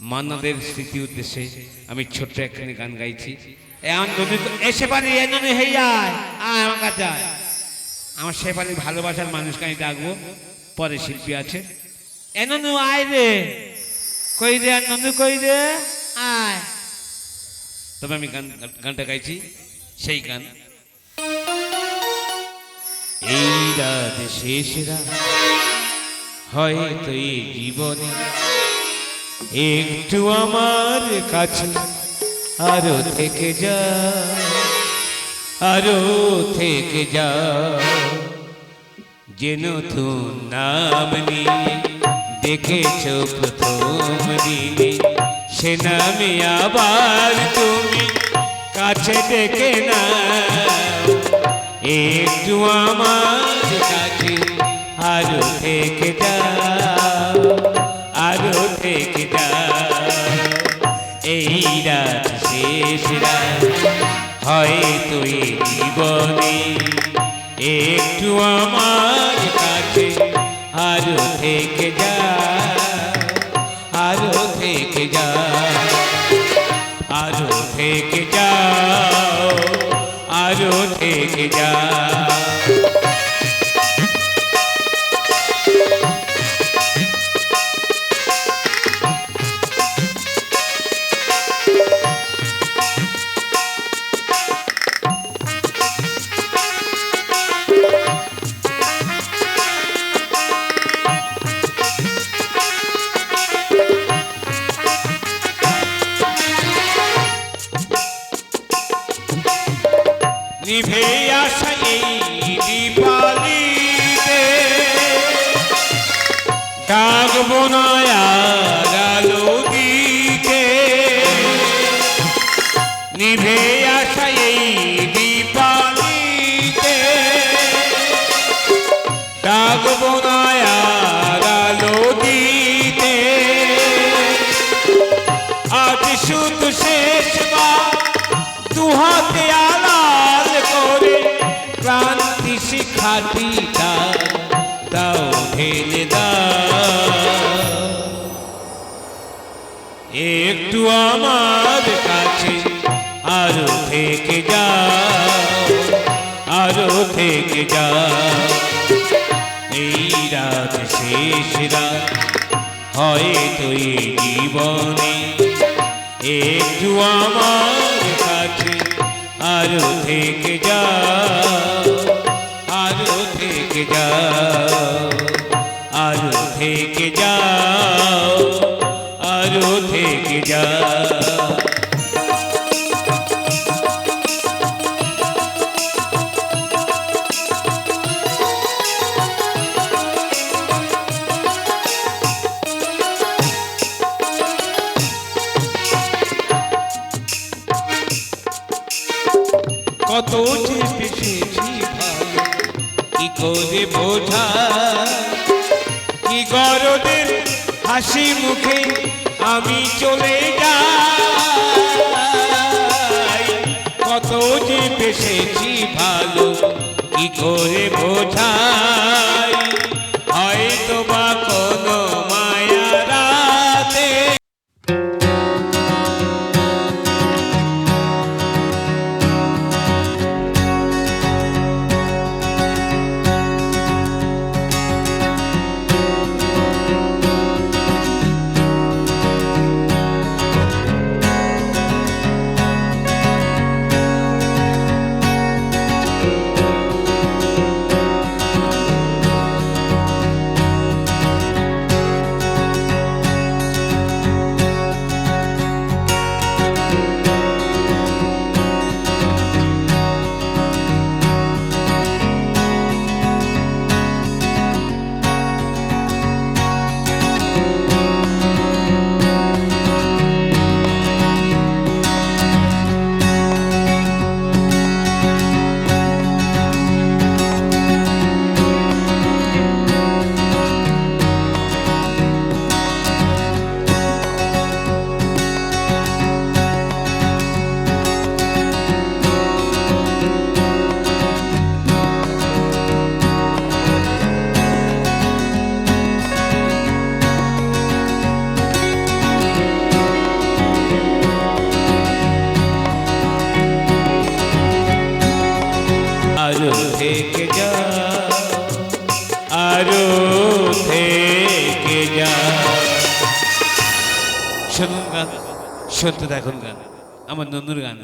মান্নাদের স্মৃতি উদ্দেশ্যে আমি ছোট্ট একখানি গান গাইছি। এমন এসে পারি আয় আমার। আমার সে পারি ভালোবাসার মানুষকে আমি ডাকবো, পরে শিল্পী আছে। এ ননু আয় রে, কই রে ননু কই রে, আয়। তবে আমি গান, গানটা গাইছি, সেই গান। এই রাত শেষ রাত, হয়তো এই জীবনে একটু আমার কাছে আরও থেকে যা, আরও থেকে যা। যে নতুন নাম নিয়ে দেখেছ প্রথম দিনে, সে নামে আবার তুমি কাছে ডেকে না একটু আমার হয়তো এই জীবনে। একটু আমার কাছে আরও থেকে যা, আরও থেকে যা, আরও থেকে যা আরও থেকে যা। নিভে আসা এই দীপালিতে। ডাকবো না আলো দিতে নিভে একটু আমার কাছে আরও থেকে যাও আরও থেকে যাও এই রাত শেষ রাত, হয়তো এই জীবনে একটু আমার কাছে আরও থেকে যাও আরও থেকে যাও থেকে যাও কত যে ভালো কি করে বোঝা? কি গরদের হাসি মুখে আমি চলে যাই। থেকে যা আরও থেকে যা শুনুন গান শুনতে দেখুন গান আমার নন্দুর গান।